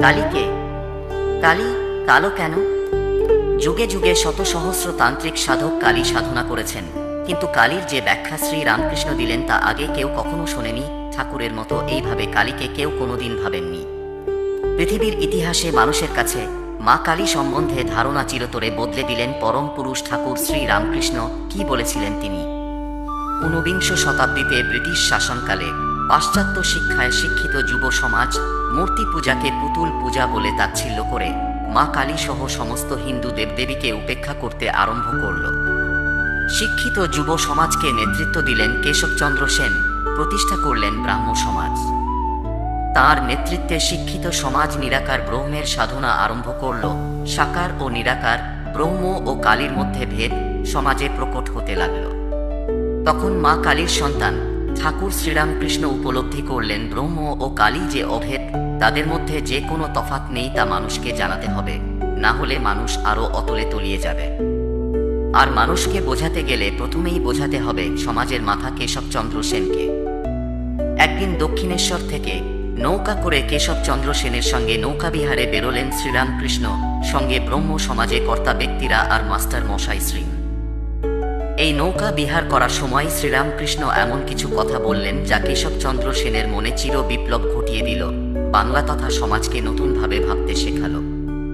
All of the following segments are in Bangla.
কালীকে কালী কালো কেন? যুগে যুগে শত সহস্র তান্ত্রিক সাধক কালী সাধনা করেছেন, কিন্তু কালীর যে ব্যাখ্যা শ্রী রামকৃষ্ণ দিলেন তা আগে কেউ কখনো শোনেনি, ঠাকুরের মতো এইভাবে কালীকে কেউ কোনোদিন ভাবেননি। পৃথিবীর ইতিহাসে মানুষের কাছে মা কালী সম্বন্ধে ধারণা চিরতরে বদলে দিলেন পরম পুরুষ ঠাকুর শ্রী রামকৃষ্ণ, কি বলেছিলেন তিনি? ঊনবিংশ শতাব্দীতে ব্রিটিশ শাসনকালে পাশ্চাত্য শিক্ষায় শিক্ষিত যুব সমাজ মূর্তি পূজাকে পুতুল পূজা বলে তাচ্ছিল্য করে মা কালী সহ সমস্ত হিন্দু দেবদেবীকে উপেক্ষা করতে আরম্ভ করল। শিক্ষিত যুব সমাজকে নেতৃত্ব দিলেন কেশবচন্দ্র সেন, প্রতিষ্ঠা করলেন ব্রাহ্ম সমাজ। তার নেতৃত্বে শিক্ষিত সমাজ নিরাকার ব্রহ্মের সাধনা আরম্ভ করল। সাকার ও নিরাকার, ব্রহ্ম ও কালীর মধ্যে ভেদ সমাজে প্রকট হতে লাগল। তখন মা কালীর সন্তান ঠাকুর শ্রীরামকৃষ্ণ উপলব্ধি করলেন ব্রহ্ম ও কালী যে অভেদ, তাদের মধ্যে যে কোনো তফাৎ নেই তা মানুষকে জানাতে হবে। না হলে মানুষ আরও অতলে তলিয়ে যাবে। আর মানুষকে বোঝাতে গেলে প্রথমেই বোঝাতে হবে সমাজের মাথা কেশবচন্দ্র সেনকে। একদিন দক্ষিণেশ্বর থেকে নৌকা করে কেশবচন্দ্র সেনের সঙ্গে নৌকা বিহারে বেরোলেন শ্রীরামকৃষ্ণ, সঙ্গে ব্রহ্ম সমাজে কর্তা ব্যক্তিরা আর মাস্টার মশাই শ্রী। এই নৌকা বিহার করার সময় শ্রীরামকৃষ্ণ এমন কিছু কথা বললেন যা কেশবচন্দ্র সেনের মনে চির বিপ্লব ঘটিয়ে দিল। বাংলা তথা সমাজকে নতুনভাবে ভাবতে শেখাল।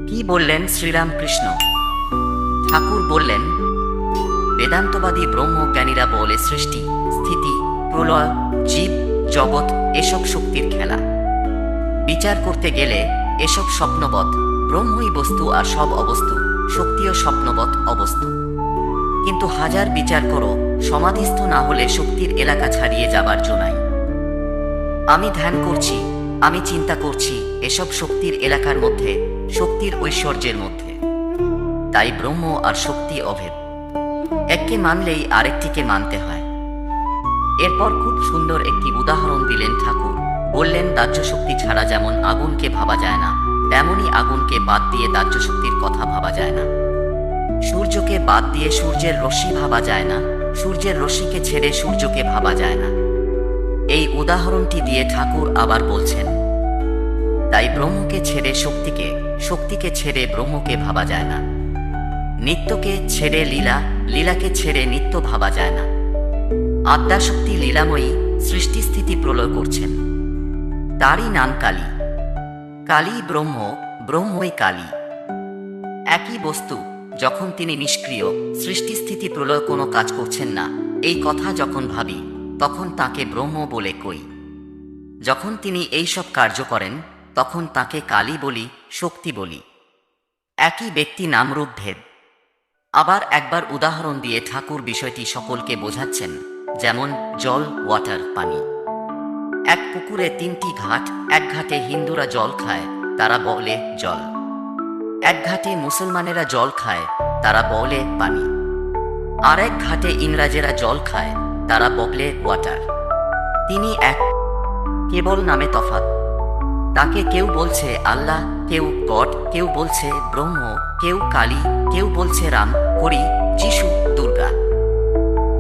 কি বললেন শ্রীরামকৃষ্ণ? ঠাকুর বললেন, বেদান্তবাদী ব্রহ্মজ্ঞানীরা বলে সৃষ্টি, স্থিতি, প্রলয়, জীব, জগৎ এসব শক্তির খেলা। বিচার করতে গেলে এসব স্বপ্নবৎ, ব্রহ্মই বস্তু আর সব অবস্তু শক্তিও স্বপ্নবৎ অবস্তু। কিন্তু হাজার বিচার করো, সমাধিস্থ না হলে শক্তির এলাকা ছাড়িয়ে যাবার জোনাই আমি ধ্যান করছি, আমি চিন্তা করছি, এসব শক্তির এলাকার মধ্যে, শক্তির ঐশ্বর্যের মধ্যে। তাই ব্রহ্ম আর শক্তি অভেদ। এককে মানলেই আরেকটিকে মানতে হয়। এরপর খুব সুন্দর একটি উদাহরণ দিলেন ঠাকুর। বললেন দাহ্য শক্তি ছাড়া যেমন আগুনকে ভাবা যায় না, তেমনই আগুনকে বাদ দিয়ে দাহ্য শক্তির কথা ভাবা যায় না। সূর্যকে বাদ দিয়ে সূর্যের রশ্মি ভাবা যায় না। সূর্যের রশ্মিকে ছেড়ে সূর্যকে ভাবা যায় না। এই উদাহরণটি দিয়ে ঠাকুর আবার বলছেন, তাই ব্রহ্মকে ছেড়ে শক্তিকে শক্তিকে ছেড়ে ব্রহ্মকে ভাবা যায় না। নিত্যকে ছেড়ে লীলা, লীলাকে ছেড়ে নিত্য ভাবা যায় না। আদ্যাশক্তি লীলাময়ী সৃষ্টিস্থিতি প্রলয় করছেন। তারই নাম কালী। কালী ব্রহ্ম, ব্রহ্মই কালী। একই বস্তু যখন তিনি নিষ্ক্রিয়, সৃষ্টিস্থিতি প্রলয় কোনো কাজ করছেন না। এই কথা যখন ভাবি, তখন তাকে ব্রহ্ম বলে কই। যখন তিনি এই সব কার্য করেন, তখন তাকে কালী বলি, শক্তি বলি। একই ব্যক্তি নামরূপ ভেদ। আবার একবার উদাহরণ দিয়ে ঠাকুর বিষয়টি সকলকে বোঝাচ্ছেন, যেমন জল ওয়াটার পানি। এক পুকুরে তিনটি ঘাট, এক ঘাটে হিন্দুরা জল খায়, তারা বলে জল। এক ঘাটে মুসলমানেরা জল খায়, তারা বলে পানি। আর এক ঘাটে ইংরাজেরা জল খায়, তারা বলে ওয়াটার তিনি এক কেবল নামে তফাৎ। তাকে কেউ বলছে আল্লাহ, কেউ গড, কেউ বলছে ব্রহ্ম, কেউ কালী, কেউ বলছে রাম, হরি, যিশু, দুর্গা।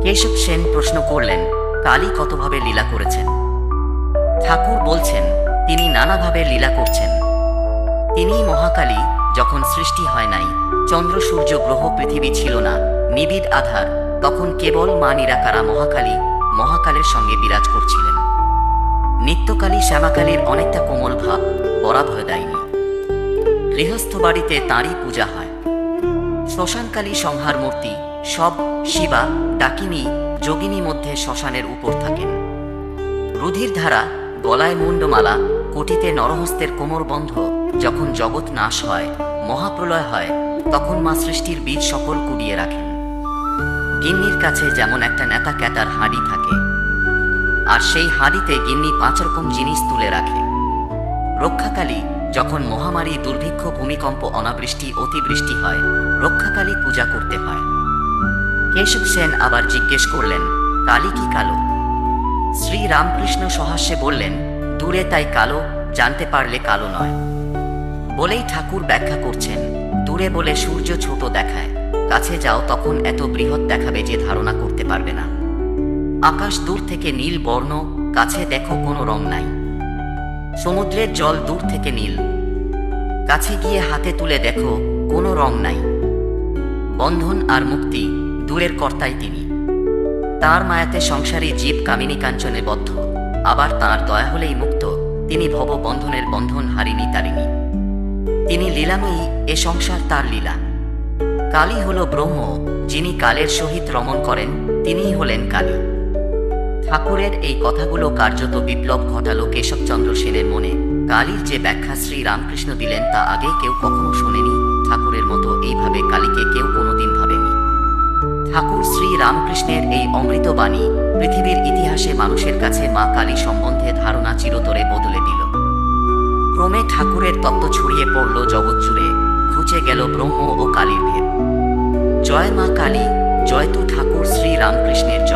কেশব সেন প্রশ্ন করলেন, কালী কতভাবে লীলা করেছেন? ঠাকুর বলছেন, তিনি নানাভাবে লীলা করছেন। তিনি মহাকালী, যখন সৃষ্টি হয় নাই। চন্দ্র, সূর্য, গ্রহ, পৃথিবী ছিল না। নিবিড় আধার। তখন কেবল মা নিরাকারা মহাকালী মহাকালের সঙ্গে বিরাজ করছিলেন। নিত্যকালী শ্যামাকালীর অনেকটা কোমল ভাব পরাভয় দেয়নি। গৃহস্থ বাড়িতে তাঁরই পূজা হয়। শ্মশানকালী সংহার মূর্তি সব শিবা, ডাকিনী, যোগিনী মধ্যে শ্মশানের উপর থাকেন। রুধির ধারা গলায় মুন্ডমালা কোটিতে নরহস্তের কোমর বন্ধ। যখন জগৎ নাশ হয়, মহাপ্রলয় হয়, তখন মা সৃষ্টির বীজ সকল কুড়িয়ে রাখেন। গিন্নির কাছে যেমন একটা নেতা ক্যাতার হাঁড়ি থাকে, আর সেই হাঁড়িতে গিন্নি পাঁচ রকম জিনিস তুলে রাখে। রক্ষাকালী যখন মহামারী, দুর্ভিক্ষ, ভূমিকম্প, অনাবৃষ্টি, অতিবৃষ্টি হয়, রক্ষাকালী পূজা করতে হয়। কেশব সেন আবার জিজ্ঞেস করলেন, কালী কি কালো? শ্রী রামকৃষ্ণ সহাস্যে বললেন দূরে তাই কালো, জানতে পারলে কালো নয়। বলেই ঠাকুর ব্যাখ্যা করছেন, দূরে বলে সূর্য ছোট দেখায়, কাছে যাও তখন এত বৃহৎ দেখাবে যে ধারণা করতে পারবে না। আকাশ দূর থেকে নীল বর্ণ, কাছে দেখো কোনো রং নাই। সমুদ্রের জল দূর থেকে নীল। কাছে গিয়ে হাতে তুলে দেখো কোনো রং নাই। বন্ধন আর মুক্তি দূরের কর্তাই তিনি। তার মায়াতে সংসারী জীব কামিনী কাঞ্চনে বদ্ধ। আবার তার দয়া হলেই মুক্ত। তিনি ভব বন্ধনের বন্ধন হারিনি তারিণী। তিনি লীলাময়ী, এ সংসার তার লীলা। কালী হল ব্রহ্ম, যিনি কালের সহিত রমণ করেন, তিনিই হলেন কালী। ঠাকুরের এই কথাগুলো কার্যত বিপ্লব ঘটালো কেশবচন্দ্র সেনের মনে। কালীর যে ব্যাখ্যা শ্রী রামকৃষ্ণ দিলেন তা আগে কেউ কখনো শোনেনি। ঠাকুরের মতো এইভাবে কালীকে কেউ ঠাকুর শ্রী রামকৃষ্ণের এই অমৃত বাণী পৃথিবীর ইতিহাসে মানুষের কাছে মা কালী সম্বন্ধে ধারণা চিরতরে বদলে দিল। ক্রমে ঠাকুরের তত্ত্ব ছড়িয়ে পড়ল জগৎ জুড়ে, ঘুচে গেল ব্রহ্ম ও কালীর ভেদ। জয় মা কালী, জয় তু ঠাকুর শ্রী রামকৃষ্ণের জয়।